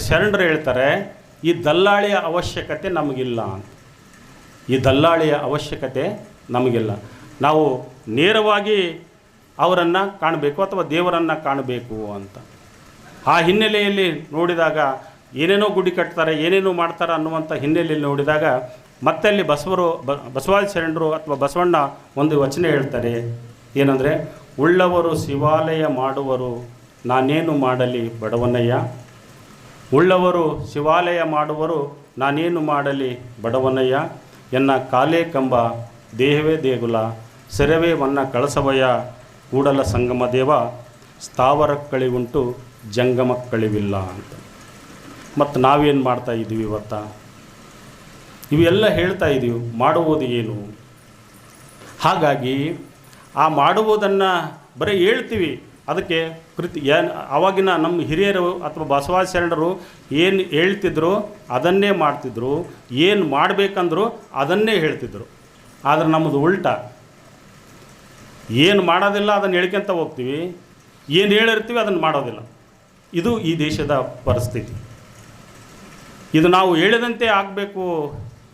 ಶರಣರು ಹೇಳ್ತಾರೆ, ಈ ದಲ್ಲಾಳಿಯ ಅವಶ್ಯಕತೆ ನಮಗಿಲ್ಲ ಅಂತ. ಈ ದಲ್ಲಾಳಿಯ ಅವಶ್ಯಕತೆ ನಮಗಿಲ್ಲ. ನಾವು ನೇರವಾಗಿ ಅವರನ್ನು ಕಾಣಬೇಕು ಅಥವಾ ದೇವರನ್ನು ಕಾಣಬೇಕು ಅಂತ. ಆ ಹಿನ್ನೆಲೆಯಲ್ಲಿ ನೋಡಿದಾಗ ಏನೇನೋ ಗುಡಿ ಕಟ್ತಾರೆ, ಏನೇನೋ ಮಾಡ್ತಾರೆ ಅನ್ನುವಂಥ ಹಿನ್ನೆಲೆಯಲ್ಲಿ ನೋಡಿದಾಗ ಮತ್ತೆ ಅಲ್ಲಿ ಬಸವರು, ಬ, ಬಸವಾದಿ ಶರಣರು ಅಥವಾ ಬಸವಣ್ಣ ಒಂದು ವಚನ ಹೇಳ್ತಾರೆ. ಏನಂದರೆ, ಉಳ್ಳವರು ಶಿವಾಲಯ ಮಾಡುವರು, ನಾನೇನು ಮಾಡಲಿ ಬಡವನಯ್ಯ ಉಳ್ಳವರು ಶಿವಾಲಯ ಮಾಡುವರು, ನಾನೇನು ಮಾಡಲಿ ಬಡವನಯ್ಯ? ಎನ್ನ ಕಾಲೇ ಕಂಬ, ದೇಹವೇ ದೇಗುಲ, ಸೆರವೇ ವನ್ನ ಕಳಸವಯ್ಯ? ಕೂಡಲ ಸಂಗಮ ದೇವ, ಸ್ಥಾವರ ಕಳಿವುಂಟು ಜಂಗಮ ಕಳಿವಿಲ್ಲ ಅಂತ. ಮತ್ತು ನಾವೇನು ಮಾಡ್ತಾ ಇದ್ದೀವಿ ಇವತ್ತ? ಇವೆಲ್ಲ ಹೇಳ್ತಾ ಇದ್ದೀವಿ ಮಾಡುವುದು ಏನು? ಹಾಗಾಗಿ ಆ ಮಾಡುವುದನ್ನು ಬರೀ ಹೇಳ್ತೀವಿ. ಅದಕ್ಕೆ ಕೃತಿ ಏನು ಆವಾಗಿನ ನಮ್ಮ ಹಿರಿಯರು ಅಥವಾ ಬಸವಾಚರಣರು ಏನು ಹೇಳ್ತಿದ್ರು ಅದನ್ನೇ ಮಾಡ್ತಿದ್ರು, ಏನು ಮಾಡಬೇಕಂದ್ರು ಅದನ್ನೇ ಹೇಳ್ತಿದ್ರು. ಆದರೆ ನಮ್ಮದು ಉಲ್ಟಾ. ಏನು ಮಾಡೋದಿಲ್ಲ ಅದನ್ನು ಹೇಳ್ಕೊಂತ ಹೋಗ್ತೀವಿ, ಏನು ಹೇಳಿರ್ತೀವಿ ಅದನ್ನು ಮಾಡೋದಿಲ್ಲ. ಇದು ಈ ದೇಶದ ಪರಿಸ್ಥಿತಿ. ಇದು ನಾವು ಹೇಳಿದಂತೆ ಆಗಬೇಕು,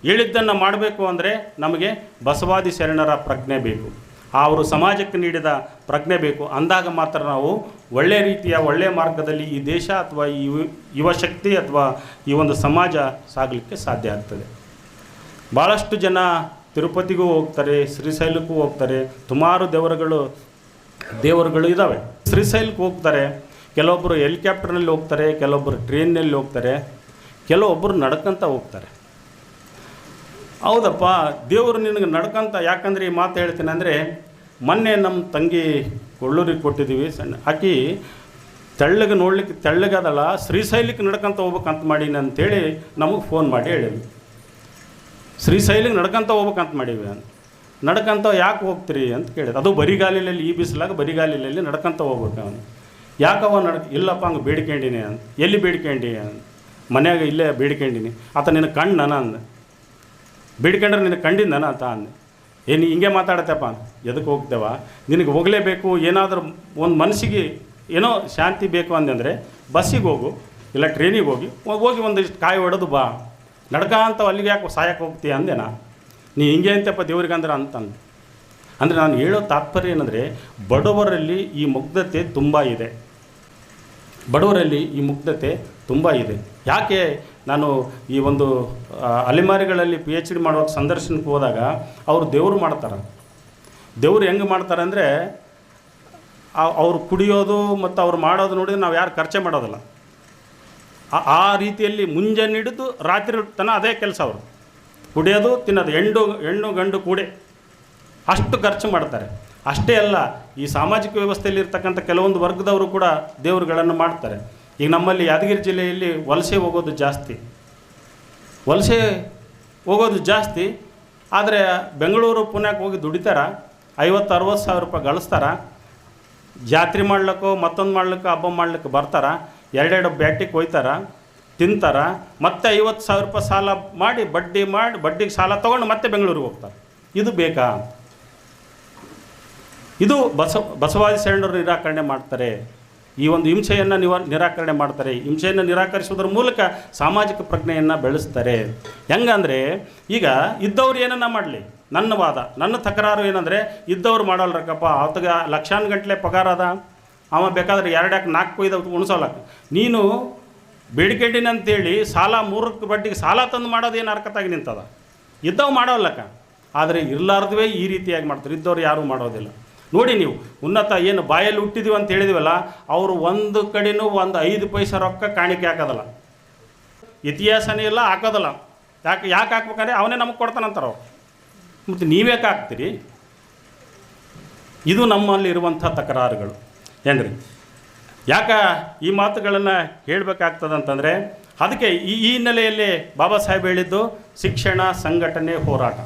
ಹೇಳಿದ್ದನ್ನು ಮಾಡಬೇಕು ಅಂದರೆ ನಮಗೆ ಬಸವಾದಿ ಶರಣರ ಪ್ರಜ್ಞೆ ಬೇಕು. ಅವರು ಸಮಾಜಕ್ಕೆ ನೀಡಿದ ಪ್ರಜ್ಞೆ ಬೇಕು. ಅಂದಾಗ ಮಾತ್ರ ನಾವು ಒಳ್ಳೆಯ ರೀತಿಯ ಒಳ್ಳೆಯ ಮಾರ್ಗದಲ್ಲಿ ಈ ದೇಶ ಅಥವಾ ಈ ಯುವ- ಶಕ್ತಿ ಅಥವಾ ಈ ಒಂದು ಸಮಾಜ ಸಾಗಲಿಕ್ಕೆ ಸಾಧ್ಯ ಆಗ್ತದೆ. ಭಾಳಷ್ಟು ಜನ ತಿರುಪತಿಗೂ ಹೋಗ್ತಾರೆ, ಶ್ರೀಶೈಲಕ್ಕೂ ಹೋಗ್ತಾರೆ. ಸುಮಾರು ದೇವರುಗಳು ದೇವರುಗಳು ಇದ್ದಾವೆ ಶ್ರೀಶೈಲಕ್ಕೆ ಹೋಗ್ತಾರೆ. ಕೆಲವೊಬ್ಬರು ಹೆಲಿಕ್ಯಾಪ್ಟರ್ನಲ್ಲಿ ಹೋಗ್ತಾರೆ ಕೆಲವೊಬ್ಬರು ಟ್ರೈನ್ನಲ್ಲಿ ಹೋಗ್ತಾರೆ. ಕೆಲವೊಬ್ಬರು ನಡ್ಕೊಂತ ಹೋಗ್ತಾರೆ. ಹೌದಪ್ಪ, ದೇವರು ನಿನಗೆ ನಡ್ಕೊಂತ ಯಾಕಂದ್ರೆ ಈ ಮಾತು ಹೇಳ್ತೀನಿ ಅಂದರೆ, ಮೊನ್ನೆ ನಮ್ಮ ತಂಗಿ ಕೊಳ್ಳೂರಿಗೆ ಕೊಟ್ಟಿದ್ದೀವಿ, ಸಣ್ಣ ಆಕಿ ತೆಳ್ಳಗೆ ನೋಡ್ಲಿಕ್ಕೆ ತೆಳ್ಳಗದಲ್ಲ ಶ್ರೀಶೈಲಿಗೆ ನಡ್ಕೊಂತ ಹೋಗ್ಬೇಕಂತ ಮಾಡೀನಿ ಅಂತೇಳಿ ನಮಗೆ ಫೋನ್ ಮಾಡಿ ಹೇಳಿದ್ವಿ. ಶ್ರೀಶೈಲಿಗೆ ನಡ್ಕೊಂತ ಹೋಗ್ಬೇಕಂತ ಮಾಡೀವಿ ಅಂತ ನಡ್ಕೊಂತ ಯಾಕೆ ಹೋಗ್ತೀರಿ ಅಂತ ಕೇಳಿದ ಅದು ಬರಿಗಾಲಿನಲ್ಲಿ, ಈ ಬಿಸಿಲಾಗ ಬರಿಗಾಲಿನಲ್ಲಿ ನಡ್ಕೊಂತ ಹೋಗ್ಬೇಕು ಅವನು. ಯಾಕವ ನಡ್ ಇಲ್ಲಪ್ಪ, ಹಂಗೆ ಬೇಡ್ಕೊಂಡಿನಿ ಅಂತ. ಎಲ್ಲಿ ಬೇಡ್ಕೊಂಡಿ ಅಂತ. ಮನ್ಯಾಗ ಇಲ್ಲೇ ಬೇಡ್ಕೊಂಡಿನಿ. ಆತ ನಿನ್ನ ಕಣ್ಣು ಅಂದ. ಬೇಡ್ಕೊಂಡ್ರೆ ನಿನಗೆ ಕಂಡಿದ್ದನ ಅಂತ ಅಂದೆ. ಏನು ಹಿಂಗೆ ಮಾತಾಡತ್ತಪ್ಪ ಅಂತ. ಎದಕ್ಕೆ ಹೋಗ್ತೇವ? ನಿನಗೆ ಹೋಗಲೇಬೇಕು, ಏನಾದರೂ ಒಂದು ಮನಸ್ಸಿಗೆ ಏನೋ ಶಾಂತಿ ಬೇಕು ಅಂದರೆ ಬಸ್ಸಿಗೆ ಹೋಗು, ಇಲ್ಲ ಟ್ರೈನಿಗೆ ಹೋಗಿ ಹೋಗಿ ಒಂದಿಷ್ಟು ಕಾಯಿ ಹೊಡೆದು ಬಾ. ನಡ್ಕಂತ ಅಲ್ಲಿಗೆ ಯಾಕೆ ಸಾಯಕ್ಕೆ ಹೋಗ್ತೀಯ ಅಂದೆ ನಾ. ನೀ ಹಿಂಗೆ ಅಂತಪ್ಪ ದೇವ್ರಿಗೆ ಅಂದ್ರೆ ಅಂತಂದು ಅಂದರೆ ನಾನು ಹೇಳೋ ತಾತ್ಪರ್ಯ ಏನಂದರೆ ಬಡವರಲ್ಲಿ ಈ ಮುಗ್ಧತೆ ತುಂಬ ಇದೆ. ಬಡವರಲ್ಲಿ ಈ ಮುಗ್ಧತೆ ತುಂಬ ಇದೆ. ಯಾಕೆ ನಾನು ಈ ಒಂದು ಅಲೆಮಾರಿಗಳಲ್ಲಿ ಪಿ ಎಚ್ ಡಿ ಮಾಡುವಾಗ ಸಂದರ್ಶನಕ್ಕೆ ಹೋದಾಗ ಅವರು ದೇವರು ಮಾಡ್ತಾರೆ. ದೇವ್ರು ಹೆಂಗೆ ಮಾಡ್ತಾರೆ ಅಂದರೆ ಅವ್ರು ಕುಡಿಯೋದು ಮತ್ತು ಅವ್ರು ಮಾಡೋದು ನೋಡಿ ನಾವು ಯಾರು ಖರ್ಚೆ ಮಾಡೋದಿಲ್ಲ. ಆ- ರೀತಿಯಲ್ಲಿ ಮುಂಜಾನೆ ಹಿಡಿದು ರಾತ್ರಿ ತನಕ ಅದೇ ಕೆಲಸ ಅವರು. ಕುಡಿಯೋದು, ತಿನ್ನೋದು, ಹೆಣ್ಣು ಹೆಣ್ಣು ಗಂಡು ಕೂಡೆ ಅಷ್ಟು ಖರ್ಚು ಮಾಡ್ತಾರೆ. ಅಷ್ಟೇ ಅಲ್ಲ, ಈ ಸಾಮಾಜಿಕ ವ್ಯವಸ್ಥೆಯಲ್ಲಿ ಇರ್ತಕ್ಕಂಥ ಕೆಲವೊಂದು ವರ್ಗದವರು ಕೂಡ ದೇವರುಗಳನ್ನು ಮಾಡ್ತಾರೆ. ಈಗ ನಮ್ಮಲ್ಲಿ ಯಾದಗಿರಿ ಜಿಲ್ಲೆಯಲ್ಲಿ ವಲಸೆ ಹೋಗೋದು ಜಾಸ್ತಿ. ವಲಸೆ ಹೋಗೋದು ಜಾಸ್ತಿ, ಆದರೆ ಬೆಂಗಳೂರು ಪುಣ್ಯಕ್ಕೆ ಹೋಗಿ ದುಡಿತಾರ ಐವತ್ತು ಅರವತ್ತು ಸಾವಿರ ರೂಪಾಯಿ ಗಳಿಸ್ತಾರ. ಜಾತ್ರೆ ಮಾಡ್ಲಿಕ್ಕೋ, ಮತ್ತೊಂದು ಮಾಡ್ಲಿಕ್ಕೆ, ಹಬ್ಬ ಮಾಡ್ಲಿಕ್ಕೆ ಬರ್ತಾರ, ಎರಡೆರಡು ಬ್ಯಾಟಿಗೆ ಹೋಯ್ತಾರ ತಿಂತಾರ, ಮತ್ತೆ ಐವತ್ತು ಸಾವಿರ ರೂಪಾಯಿ ಸಾಲ ಮಾಡಿ ಬಡ್ಡಿ ಮಾಡಿ, ಬಡ್ಡಿಗೆ ಸಾಲ ತೊಗೊಂಡು ಮತ್ತೆ ಬೆಂಗಳೂರಿಗೆ ಹೋಗ್ತಾರೆ. ಇದು ಬೇಕಾ? ಇದು ಬಸವ ಬಸವಾದಿ ಶರಣರು ನಿರಾಕರಣೆ ಮಾಡ್ತಾರೆ. ಈ ಒಂದು ಹಿಂಸೆಯನ್ನು ನಿವ ನಿರಾಕರಣೆ ಮಾಡ್ತಾರೆ. ಹಿಂಸೆಯನ್ನು ನಿರಾಕರಿಸುವುದರ ಮೂಲಕ ಸಾಮಾಜಿಕ ಪ್ರಜ್ಞೆಯನ್ನು ಬೆಳೆಸ್ತಾರೆ. ಹೆಂಗಂದರೆ, ಈಗ ಇದ್ದವ್ರು ಏನನ್ನ ಮಾಡಲಿ? ನನ್ನ ವಾದ. ನನ್ನ ತಕರಾರು ಏನಂದರೆ, ಇದ್ದವ್ರು ಮಾಡಲ್ರಕ್ಕಪ್ಪ ಅವತ್ತಿಗೆ ಲಕ್ಷಾನ್ ಗಂಟಲೆ ಪಗಾರ ಅದ. ಅವ ಬೇಕಾದ್ರೆ ಎರಡ್ಯಾಕೆ ನಾಲ್ಕು ಕೊಯ್ದು ಉಣಿಸೋಲಕ್ಕ. ನೀನು ಬೇಡಿಕೆಡಿನ ಅಂತೇಳಿ ಸಾಲ ಮೂರಕ್ಕೆ ಬಡ್ಡಿಗೆ ಸಾಲ ತಂದು ಮಾಡೋದು ಏನು ಅರ್ಕತ್ತಾಗಿ ನಿಂತದ? ಇದ್ದವು ಮಾಡೋಲ್ಲಕ್ಕ ಆದರೆ ಇರಲಾರ್ದವೇ ಈ ರೀತಿಯಾಗಿ ಮಾಡ್ತಾರೆ. ಇದ್ದವ್ರು ಯಾರೂ ಮಾಡೋದಿಲ್ಲ. ನೋಡಿ ನೀವು, ಉನ್ನತ ಏನು ಬಾಯಲ್ಲಿ ಹುಟ್ಟಿದೀವಿ ಅಂತ ಹೇಳಿದೀವಲ್ಲ, ಅವರು ಒಂದು ಕಡೆನೂ ಒಂದು ಐದು ಪೈಸೆ ರೊಕ್ಕ ಕಾಣಿಕೆ ಹಾಕೋದಲ್ಲ. ಇತಿಹಾಸನೇ ಇಲ್ಲ, ಹಾಕೋದಲ್ಲ. ಯಾಕೆ ಯಾಕೆ ಹಾಕ್ಬೇಕಂದ್ರೆ ಅವನೇ ನಮಗೆ ಕೊಡ್ತಾನಂತಾರೆ ಅವ್ರು. ಮತ್ತು ನೀವ್ಯಾಕೆ ಹಾಕ್ತೀರಿ? ಇದು ನಮ್ಮಲ್ಲಿ ಇರುವಂಥ ತಕರಾರುಗಳು. ಏನ್ರಿ ಯಾಕ ಈ ಮಾತುಗಳನ್ನು ಹೇಳಬೇಕಾಗ್ತದೆ ಅಂತಂದರೆ, ಅದಕ್ಕೆ ಈ ಹಿನ್ನೆಲೆಯಲ್ಲಿ ಬಾಬಾ ಸಾಹೇಬ್ ಹೇಳಿದ್ದು ಶಿಕ್ಷಣ ಸಂಘಟನೆ ಹೋರಾಟ.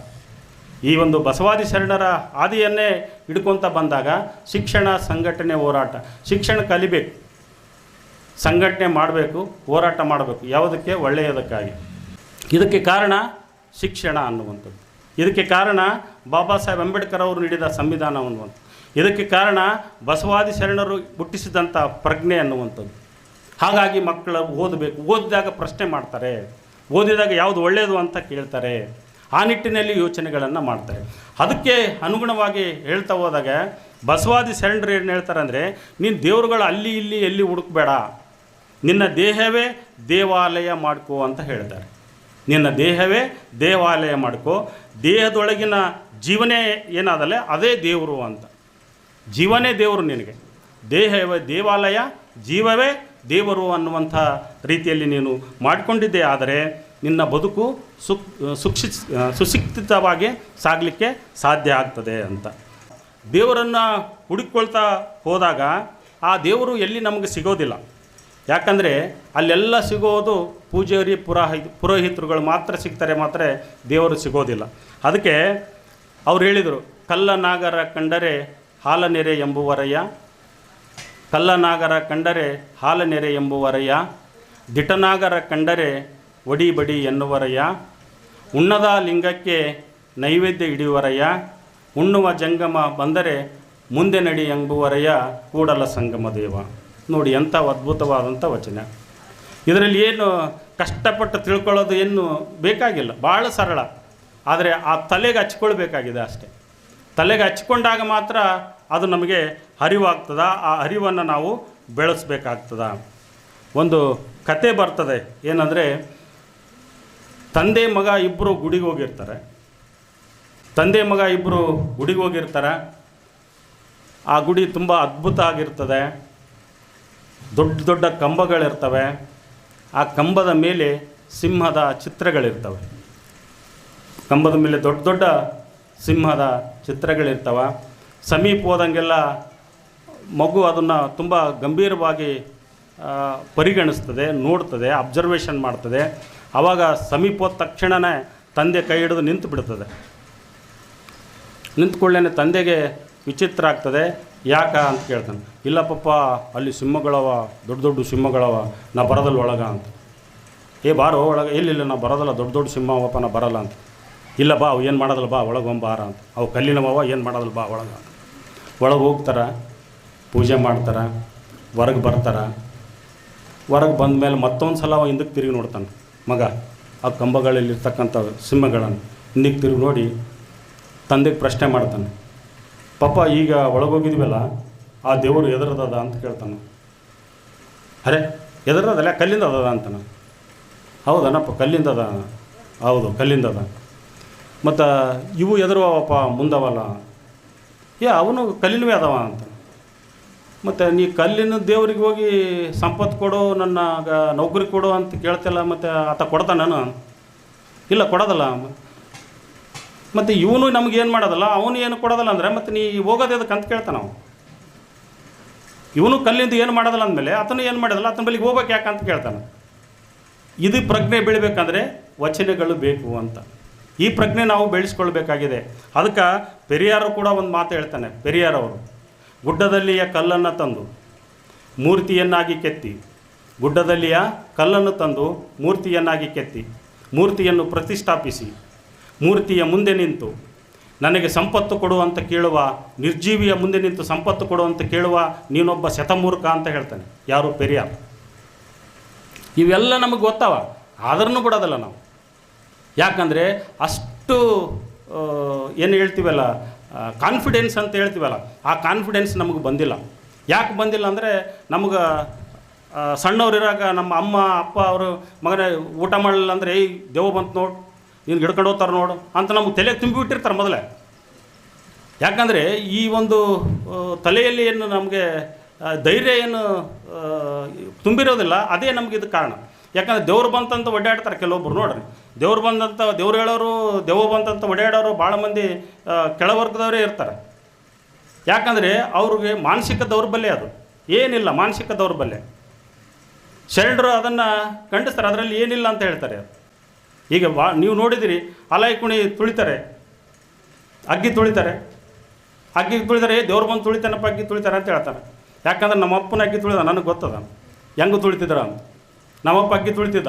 ಈ ಒಂದು ಬಸವಾದಿ ಶರಣರ ಆದಿಯನ್ನೇ ಹಿಡ್ಕೊತ ಬಂದಾಗ ಶಿಕ್ಷಣ ಸಂಘಟನೆ ಹೋರಾಟ. ಶಿಕ್ಷಣ ಕಲಿಬೇಕು. ಸಂಘಟನೆ ಮಾಡಬೇಕು, ಹೋರಾಟ ಮಾಡಬೇಕು. ಯಾವುದಕ್ಕೆ? ಒಳ್ಳೆಯದಕ್ಕಾಗಿ. ಇದಕ್ಕೆ ಕಾರಣ ಶಿಕ್ಷಣ ಅನ್ನುವಂಥದ್ದು. ಇದಕ್ಕೆ ಕಾರಣ ಬಾಬಾ ಸಾಹೇಬ್ ಅಂಬೇಡ್ಕರ್ ಅವರು ನೀಡಿದ ಸಂವಿಧಾನ ಅನ್ನುವಂಥದ್ದು. ಇದಕ್ಕೆ ಕಾರಣ ಬಸವಾದಿ ಶರಣರು ಹುಟ್ಟಿಸಿದಂಥ ಪ್ರಜ್ಞೆ ಅನ್ನುವಂಥದ್ದು. ಹಾಗಾಗಿ ಮಕ್ಕಳು ಓದಬೇಕು. ಓದಿದಾಗ ಪ್ರಶ್ನೆ ಮಾಡ್ತಾರೆ. ಓದಿದಾಗ ಯಾವುದು ಒಳ್ಳೆಯದು ಅಂತ ಕೇಳ್ತಾರೆ. ಆ ನಿಟ್ಟಿನಲ್ಲಿ ಯೋಚನೆಗಳನ್ನು ಮಾಡ್ತಾರೆ. ಅದಕ್ಕೆ ಅನುಗುಣವಾಗಿ ಹೇಳ್ತಾ ಹೋದಾಗ, ಬಸವಾದಿ ಶರಣರು ಏನು ಹೇಳ್ತಾರೆ ಅಂದರೆ, ನೀನು ದೇವರುಗಳು ಅಲ್ಲಿ ಇಲ್ಲಿ ಎಲ್ಲಿ ಹುಡುಕಬೇಡ. ನಿನ್ನ ದೇಹವೇ ದೇವಾಲಯ ಮಾಡ್ಕೋ ಅಂತ ಹೇಳ್ತಾರೆ. ನಿನ್ನ ದೇಹವೇ ದೇವಾಲಯ ಮಾಡ್ಕೋ. ದೇಹದೊಳಗಿನ ಜೀವನೇ ಏನಾದಲ್ಲ ಅದೇ ದೇವರು ಅಂತ. ಜೀವನೇ ದೇವರು ನಿನಗೆ. ದೇಹವೇ ದೇವಾಲಯ, ಜೀವವೇ ದೇವರು ಅನ್ನುವಂಥ ರೀತಿಯಲ್ಲಿ ನೀನು ಮಾಡಿಕೊಂಡಿದ್ದೆ. ಆದರೆ ನಿನ್ನ ಬದುಕು ಸುಕ್ ಸುಕ್ಷಿ ಸುಶಿಕ್ಷಿತವಾಗಿ ಸಾಗಲಿಕ್ಕೆ ಸಾಧ್ಯ ಆಗ್ತದೆ ಅಂತ. ದೇವರನ್ನು ಹುಡುಕೊಳ್ತಾ ಹೋದಾಗ ಆ ದೇವರು ಎಲ್ಲಿ ನಮಗೆ ಸಿಗೋದಿಲ್ಲ. ಯಾಕಂದರೆ ಅಲ್ಲೆಲ್ಲ ಸಿಗೋದು ಪೂಜಾರಿ, ಪುರೋಹಿ, ಪುರೋಹಿತರುಗಳು ಮಾತ್ರ ಸಿಗ್ತಾರೆ ಮಾತ್ರ ದೇವರು ಸಿಗೋದಿಲ್ಲ. ಅದಕ್ಕೆ ಅವ್ರು ಹೇಳಿದರು ಕಲ್ಲನಾಗರ ಕಂಡರೆ ಹಾಲನೆರೆ ಎಂಬುವರಯ್ಯ ಕಲ್ಲನಾಗರ ಕಂಡರೆ ಹಾಲನೆರೆ ಎಂಬುವರಯ್ಯ, ದಿಟನಾಗರ ಕಂಡರೆ ಒಡಿ ಬಡಿ ಎನ್ನುವರಯ್ಯ. ಉಣ್ಣದ ಲಿಂಗಕ್ಕೆ ನೈವೇದ್ಯ ಹಿಡಿಯುವರಯ್ಯ ಉಣ್ಣುವ ಜಂಗಮ ಬಂದರೆ ಮುಂದೆ ನಡಿ ಎಂಬುವರಯ್ಯ ಕೂಡಲ ಸಂಗಮ ದೇವ. ನೋಡಿ ಎಂಥ ಅದ್ಭುತವಾದಂಥ ವಚನ. ಇದರಲ್ಲಿ ಏನು ಕಷ್ಟಪಟ್ಟು ತಿಳ್ಕೊಳ್ಳೋದು ಏನು ಬೇಕಾಗಿಲ್ಲ. ಭಾಳ ಸರಳ. ಆದರೆ ಆ ತಲೆಗೆ ಹಚ್ಕೊಳ್ಬೇಕಾಗಿದೆ ಅಷ್ಟೇ. ತಲೆಗೆ ಹಚ್ಕೊಂಡಾಗ ಮಾತ್ರ ಅದು ನಮಗೆ ಅರಿವಾಗ್ತದ ಆ ಅರಿವನ್ನು ನಾವು ಬೆಳೆಸಬೇಕಾಗ್ತದ. ಒಂದು ಕತೆ ಬರ್ತದೆ. ಏನಂದರೆ ತಂದೆ ಮಗ ಇಬ್ಬರು ಗುಡಿಗೆ ಹೋಗಿರ್ತಾರೆ. ತಂದೆ ಮಗ ಇಬ್ಬರು ಗುಡಿಗೆ ಹೋಗಿರ್ತಾರೆ. ಆ ಗುಡಿ ತುಂಬ ಅದ್ಭುತ ಆಗಿರ್ತದೆ. ದೊಡ್ಡ ದೊಡ್ಡ ಕಂಬಗಳಿರ್ತವೆ. ಆ ಕಂಬದ ಮೇಲೆ ಸಿಂಹದ ಚಿತ್ರಗಳಿರ್ತವೆ. ಕಂಬದ ಮೇಲೆ ದೊಡ್ಡ ದೊಡ್ಡ ಸಿಂಹದ ಚಿತ್ರಗಳಿರ್ತವೆ. ಸಮೀಪ ಹೋದಂಗೆಲ್ಲ ಮಗು ಅದನ್ನು ತುಂಬ ಗಂಭೀರವಾಗಿ ಪರಿಗಣಿಸ್ತದೆ, ನೋಡ್ತದೆ ಅಬ್ಸರ್ವೇಷನ್ ಮಾಡ್ತದೆ. ಆವಾಗ ಸಮೀಪ ತಕ್ಷಣನೇ ತಂದೆ ಕೈ ಹಿಡಿದು ನಿಂತು ಬಿಡ್ತದೆ. ನಿಂತ್ಕೊಳ್ಳೇನೆ ತಂದೆಗೆ ವಿಚಿತ್ರ ಆಗ್ತದೆ. ಯಾಕ ಅಂತ ಕೇಳ್ತಾನೆ. ಇಲ್ಲ ಪಪ್ಪ, ಅಲ್ಲಿ ಸಿಂಹಗಳವ, ದೊಡ್ಡ ದೊಡ್ಡ ಸಿಂಹಗಳವ, ನಾ ಬರೋದಲ್ಲ ಒಳಗ ಅಂತ. ಏ ಬಾರೋ, ಒಳಗೆ, ಇಲ್ಲ ನಾ ಬರೋದಲ್ಲ, ದೊಡ್ಡ ದೊಡ್ಡ ಸಿಂಹ ಅವಪ್ಪ ನಾ ಬರಲ್ಲ ಅಂತ. ಇಲ್ಲ ಬಾ, ಅವು ಏನು ಮಾಡೋದಲ್ಲ ಬಾ, ಒಳಗೆ ಒಂಬಾರ ಬಾರ ಅಂತ. ಅವು ಕಲ್ಲಿನವ ಏನು ಮಾಡೋದಲ್ಲ ಬಾ, ಒಳಗೆ ಅಂತ. ಒಳಗೆ ಹೋಗ್ತಾರ, ಪೂಜೆ ಮಾಡ್ತಾರೆ, ಹೊರಗೆ ಬರ್ತಾರೆ. ಹೊರಗೆ ಬಂದ ಮೇಲೆ ಮತ್ತೊಂದು ಸಲ ಅವ ಹಿಂದಕ್ಕೆ ತಿರುಗಿ ನೋಡ್ತಾನೆ. ಮಗ, ಆ ಕಂಬಗಳಲ್ಲಿರ್ತಕ್ಕಂಥ ಸಿಂಹಗಳನ್ನು ಹಿಂದಿಗೆ ತಿರುಗಿ ನೋಡಿ ತಂದೆಗೆ ಪ್ರಶ್ನೆ ಮಾಡ್ತಾನೆ. ಪಾಪ ಈಗ ಒಳಗೋಗಿದ್ವಲ್ಲ, ಆ ದೇವರು ಎದರದದ ಅಂತ ಕೇಳ್ತಾನೆ. ಅರೆ, ಎದರದಲ್ಲ ಕಲ್ಲಿಂದ ಅದ ಅಂತಾನೆ. ಹೌದನಪ್ಪ ಕಲ್ಲಿಂದ ಅದ ಹೌದು ಕಲ್ಲಿಂದ ಅದ ಮತ್ತು ಇವು ಎದುರುವಪ್ಪ ಮುಂದವಲ್ಲ? ಏ, ಅವನು ಕಲ್ಲಿನವೇ ಅದಾವ ಅಂತ. ಮತ್ತು ನೀ ಕಲ್ಲಿನ ದೇವರಿಗೆ ಹೋಗಿ ಸಂಪತ್ತು ಕೊಡು, ನನ್ನ ನೌಕರಿ ಕೊಡು ಅಂತ ಕೇಳ್ತಿಲ್ಲ, ಮತ್ತು ಆತ ಕೊಡ್ತಾನ ಇಲ್ಲ, ಕೊಡೋದಲ್ಲ. ಮತ್ತು ಇವನು ನಮ್ಗೆ ಏನು ಮಾಡೋದಲ್ಲ? ಅವನು ಏನು ಕೊಡೋದಲ್ಲ ಅಂದರೆ, ಮತ್ತು ನೀ ಹೋಗೋದು ಅದಕ್ಕೆ ಅಂತ ಕೇಳ್ತ ನಾವು ಇವನು ಕಲ್ಲಿಂದ ಏನು ಮಾಡೋದಲ್ಲ ಅಂದಮೇಲೆ ಆತನು ಏನು ಮಾಡೋದಲ್ಲ? ಆತನ ಬಳಿಗೆ ಹೋಗ್ಬೇಕು ಯಾಕೆ ಅಂತ ಕೇಳ್ತಾನೆ. ಇದು ಪ್ರಜ್ಞೆ ಬೆಳಿಬೇಕಂದ್ರೆ ವಚನಗಳು ಬೇಕು ಅಂತ. ಈ ಪ್ರಜ್ಞೆ ನಾವು ಬೆಳೆಸ್ಕೊಳ್ಬೇಕಾಗಿದೆ. ಅದಕ್ಕೆ, ಪೆರಿಯಾರು ಕೂಡ ಒಂದು ಮಾತು ಹೇಳ್ತಾನೆ ಪೆರಿಯಾರ್ ಅವರು ಗುಡ್ಡದಲ್ಲಿಯ ಕಲ್ಲನ್ನು ತಂದು ಮೂರ್ತಿಯನ್ನಾಗಿ ಕೆತ್ತಿ, ಗುಡ್ಡದಲ್ಲಿಯ ಕಲ್ಲನ್ನು ತಂದು ಮೂರ್ತಿಯನ್ನಾಗಿ ಕೆತ್ತಿ, ಮೂರ್ತಿಯನ್ನು ಪ್ರತಿಷ್ಠಾಪಿಸಿ, ಮೂರ್ತಿಯ ಮುಂದೆ ನಿಂತು, ನನಗೆ ಸಂಪತ್ತು ಕೊಡು ಅಂತ ಕೇಳುವ, ನಿರ್ಜೀವಿಯ ಮುಂದೆ ನಿಂತು ಸಂಪತ್ತು ಕೊಡು ಅಂತ ಕೇಳುವ ನೀನೊಬ್ಬ ಶತಮೂರ್ಖ ಅಂತ ಹೇಳ್ತಾನೆ. ಯಾರು? ಪೆರಿಯಾರ್. ಇವೆಲ್ಲ ನಮಗೆ ಗೊತ್ತವ. ಆದ್ರೂ ಬಿಡೋದಲ್ಲ ನಾವು. ಯಾಕಂದರೆ ಅಷ್ಟು ಏನು ಹೇಳ್ತೀವಲ್ಲ ಕಾನ್ಫಿಡೆನ್ಸ್ ಅಂತ ಹೇಳ್ತೀವಲ್ಲ, ಆ ಕಾನ್ಫಿಡೆನ್ಸ್ ನಮಗೆ ಬಂದಿಲ್ಲ. ಯಾಕೆ ಬಂದಿಲ್ಲ ಅಂದರೆ ನಮಗೆ ಸಣ್ಣವ್ರಿರಾಗ ನಮ್ಮ ಅಮ್ಮ, ಅಪ್ಪ ಅವರು, ಮಗನೇ ಊಟ ಮಾಡಲಿಲ್ಲ ಅಂದರೆ, ಏಯ್ ದೇವ ಬಂತು ನೋಡು, ನೀನು ಹಿಡ್ಕೊಂಡು ಹೋಗ್ತಾರೆ ನೋಡು ಅಂತ ನಮ್ಗೆ ತಲೆಗೆ ತುಂಬಿಬಿಟ್ಟಿರ್ತಾರೆ ಮೊದಲೇ. ಯಾಕಂದರೆ ಈ ಒಂದು ತಲೆಯಲ್ಲಿ ಏನು ನಮಗೆ ಧೈರ್ಯ ಏನು ತುಂಬಿರೋದಿಲ್ಲ, ಅದೇ ನಮಗೆ ಇದು ಕಾರಣ. ಯಾಕಂದ್ರೆ ದೇವ್ರು ಬಂತಂತ ಒಡ್ಡಾಡ್ತಾರೆ ಕೆಲವೊಬ್ರು ನೋಡ್ರಿ. ದೇವ್ರು ಬಂದಂಥ ದೇವ್ರು ಹೇಳೋರು, ದೇವ ಬಂದಂಥ ಒಡೆಯಾಡೋರು ಭಾಳ ಮಂದಿ ಕೆಳವರ್ಗದವರೇ ಇರ್ತಾರೆ. ಯಾಕಂದರೆ ಅವ್ರಿಗೆ ಮಾನಸಿಕ ದೌರ್ಬಲ್ಯ ಅದು. ಏನಿಲ್ಲ ಮಾನಸಿಕ ದೌರ್ಬಲ್ಯ. ಶರಣರು ಅದನ್ನು ಖಂಡಿಸ್ತಾರೆ, ಅದರಲ್ಲಿ ಏನಿಲ್ಲ ಅಂತ ಹೇಳ್ತಾರೆ. ಈಗ ಬಾ ನೀವು ನೋಡಿದಿರಿ, ಅಲಾಯಿ ಕುಣಿ ತುಳಿತಾರೆ. ಅಗ್ಗಿ ತುಳಿತಾರೆ. ಅಗ್ಗಿ ತುಳಿತಾರೆ ಏ ದೇವ್ರು ಬಂದು ತುಳಿತಾನಪ್ಪ, ಅಗ್ಗಿ ತುಳಿತಾರೆ ಅಂತ ಹೇಳ್ತಾರೆ ಯಾಕಂದ್ರೆ ನಮ್ಮ ಅಪ್ಪನ ಅಗ್ಗಿ ತುಳಿದ, ನನಗೆ ಗೊತ್ತದ. ಹೆಂಗೆ ತುಳಿತಿದ್ರ? ನಮ್ಮಪ್ಪ ಅಗ್ಗಿ ತುಳಿತಿದ್ದ.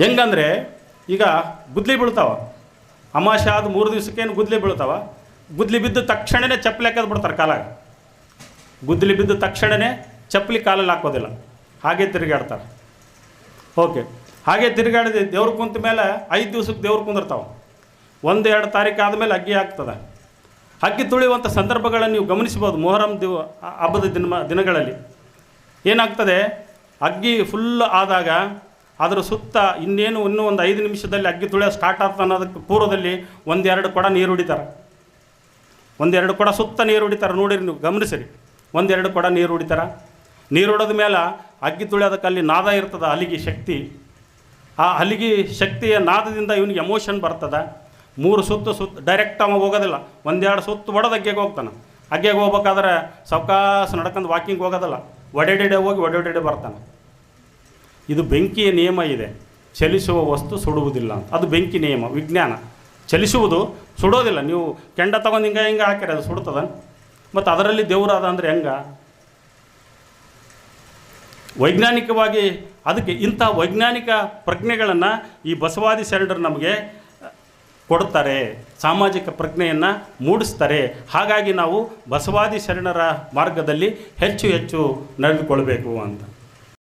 ಹೆಂಗಂದ್ರೆ ಈಗ ಗುದ್ಲಿ ಬೀಳ್ತಾವ. ಅಮಾಶೆ ಆದ ಮೂರು ದಿವಸಕ್ಕೇನು ಗುದ್ಲಿ ಬೀಳ್ತಾವ. ಗುದ್ಲಿ ಬಿದ್ದು ತಕ್ಷಣವೇ ಚಪ್ಪಲಿ ಹಾಕೋದು ಬಿಡ್ತಾರೆ ಕಾಲಾಗ. ಗುದ್ಲಿ ಬಿದ್ದು ತಕ್ಷಣವೇ ಚಪ್ಪಲಿ ಕಾಲಲ್ಲಿ ಹಾಕೋದಿಲ್ಲ. ಹಾಗೆ ತಿರುಗಾಡ್ತಾರೆ. ಓಕೆ. ಹಾಗೆ ತಿರುಗಾಡಿದೆ ದೇವ್ರು ಕುಂತ ಮೇಲೆ ಐದು ದಿವ್ಸಕ್ಕೆ ದೇವ್ರು ಕುಂದಿರ್ತಾವೆ. ಒಂದು ಎರಡು ತಾರೀಕು ಆದಮೇಲೆ ಅಗ್ಗಿ ಆಗ್ತದೆ. ಅಗ್ಗಿ ತುಳಿಯುವಂಥ ಸಂದರ್ಭಗಳನ್ನು ನೀವು ಗಮನಿಸ್ಬೋದು ಮೊಹರಂ ದಿವ ಹಬ್ಬದ ದಿನ ದಿನಗಳಲ್ಲಿ. ಏನಾಗ್ತದೆ? ಅಗ್ಗಿ ಫುಲ್ ಆದಾಗ ಅದರ ಸುತ್ತ ಇನ್ನೇನು ಇನ್ನೂ ಒಂದು ಐದು ನಿಮಿಷದಲ್ಲಿ ಅಗ್ಗಿ ತುಳಿಯೋ ಸ್ಟಾರ್ಟ್ ಆಗ್ತದೆ ಅನ್ನೋದಕ್ಕೆ ಪೂರ್ವದಲ್ಲಿ ಒಂದೆರಡು ಕೊಡ ನೀರು ಹೊಡಿತಾರೆ ಒಂದೆರಡು ಕೊಡ ಸುತ್ತ ನೀರು ಹೊಡಿತಾರೆ ನೋಡಿರಿ ನೀವು, ಗಮನಿಸಿರಿ. ಒಂದೆರಡು ಕೊಡ ನೀರು ಹೊಡಿತಾರೆ ನೀರು ಹೊಡೆದ ಮೇಲೆ ಅಗ್ಗಿ ತುಳಿಯೋದಕ್ಕೆ ಅಲ್ಲಿ ನಾದ ಇರ್ತದೆ ಅಲ್ಲಿಗೆ ಶಕ್ತಿ. ಆ ಅಲ್ಲಿಗೆ ಶಕ್ತಿಯ ನಾದದಿಂದ ಇವನಿಗೆ ಎಮೋಷನ್ ಬರ್ತದೆ. ಮೂರು ಸುತ್ತು ಸುತ್ತು ಡೈರೆಕ್ಟ್ ಅವ ಹೋಗೋದಿಲ್ಲ. ಒಂದೆರಡು ಸುತ್ತು ಹೊಡೆದು ಅಗ್ಗೆಗೆ ಹೋಗ್ತಾನೆ. ಅಗ್ಗೆಗೆ ಹೋಗ್ಬೇಕಾದ್ರೆ ಸವಕಾಸ ನಡ್ಕೊಂಡು ವಾಕಿಂಗ್ ಹೋಗೋದಲ್ಲ. ಒಡೆಡೆಡೆ ಹೋಗಿ ಒಡೆಡೆಡೆ ಬರ್ತಾನೆ. ಇದು ಬೆಂಕಿಯ ನಿಯಮ ಇದೆ. ಚಲಿಸುವ ವಸ್ತು ಸುಡುವುದಿಲ್ಲ ಅಂತ. ಅದು ಬೆಂಕಿ ನಿಯಮ, ವಿಜ್ಞಾನ. ಚಲಿಸುವುದು ಸುಡೋದಿಲ್ಲ. ನೀವು ಕೆಂಡ ತಗೊಂಡು ಹಿಂಗೆ ಹಿಂಗೆ ಹಾಕಿರಿ ಅದು ಸುಡ್ತದ? ಮತ್ತು ಅದರಲ್ಲಿ ದೇವರಾದ ಅದ ಅಂದರೆ ಹೆಂಗೆ? ವೈಜ್ಞಾನಿಕವಾಗಿ ಅದಕ್ಕೆ ಇಂಥ ವೈಜ್ಞಾನಿಕ ಪ್ರಜ್ಞೆಗಳನ್ನು ಈ ಬಸವಾದಿ ಶರಣರು ನಮಗೆ ಕೊಡ್ತಾರೆ. ಸಾಮಾಜಿಕ ಪ್ರಜ್ಞೆಯನ್ನು ಮೂಡಿಸ್ತಾರೆ. ಹಾಗಾಗಿ ನಾವು ಬಸವಾದಿ ಶರಣರ ಮಾರ್ಗದಲ್ಲಿ ಹೆಚ್ಚು ಹೆಚ್ಚು ನಡೆದುಕೊಳ್ಬೇಕು ಅಂತ.